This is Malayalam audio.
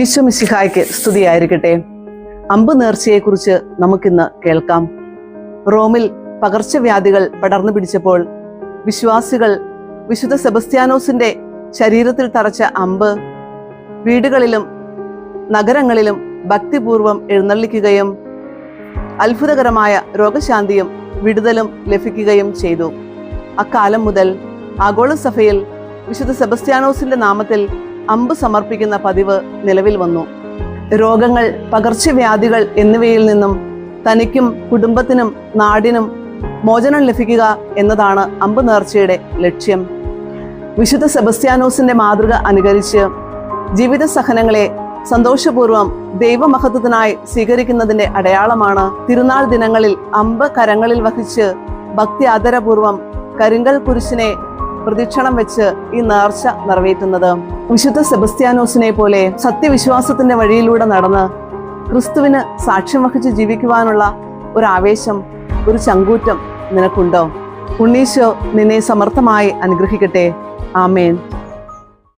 ഈശോ മിശിഹായ്ക്ക് സ്തുതിയായിരിക്കട്ടെ. അമ്പ് നേർച്ചയെക്കുറിച്ച് നമുക്കിന്ന് കേൾക്കാം. റോമിൽ പകർച്ചവ്യാധികൾ പടർന്നു പിടിച്ചപ്പോൾ വിശ്വാസികൾ വിശുദ്ധ സെബസ്ത്യാനോസിന്റെ ശരീരത്തിൽ തറച്ച അമ്പ് വീടുകളിലും നഗരങ്ങളിലും ഭക്തിപൂർവം എഴുന്നള്ളിക്കുകയും അത്ഭുതകരമായ രോഗശാന്തിയും വിടുതലും ലഭിക്കുകയും ചെയ്തു. അക്കാലം മുതൽ ആഗോള സഭയിൽ വിശുദ്ധ സെബസ്ത്യാനോസിന്റെ നാമത്തിൽ അമ്പ് സമർപ്പിക്കുന്ന പതിവ് നിലവിൽ വന്നു. രോഗങ്ങൾ പകർച്ചവ്യാധികൾ എന്നിവയിൽ നിന്നും തനിക്കും കുടുംബത്തിനും നാടിനും മോചനം ലഭിക്കുക എന്നതാണ് അമ്പ് നേർച്ചയുടെ ലക്ഷ്യം. വിശുദ്ധ സെബസ്ത്യാനോസിന്റെ മാതൃക അനുകരിച്ച് ജീവിത സഹനങ്ങളെ സന്തോഷപൂർവം ദൈവമഹത്വത്തിനായി സ്വീകരിക്കുന്നതിന്റെ അടയാളമാണ് തിരുനാൾ ദിനങ്ങളിൽ അമ്പ് കരങ്ങളിൽ വഹിച്ച് ഭക്തി ആദരപൂർവം കരിങ്കൽ കുരിശിനെ പ്രദക്ഷിണം വെച്ച് ഈ നേർച്ച നിറവേറ്റുന്നത്. വിശുദ്ധ സെബസ്ത്യാനോസിനെ പോലെ സത്യവിശ്വാസത്തിന്റെ വഴിയിലൂടെ നടന്ന് ക്രിസ്തുവിന് സാക്ഷ്യം വഹിച്ച് ജീവിക്കുവാനുള്ള ഒരു ആവേശം ഒരു ചങ്കൂറ്റം നിനക്കുണ്ടോ? ഉണ്ണീശോ നിന്നെ സമർത്ഥമായി അനുഗ്രഹിക്കട്ടെ. ആമേൻ.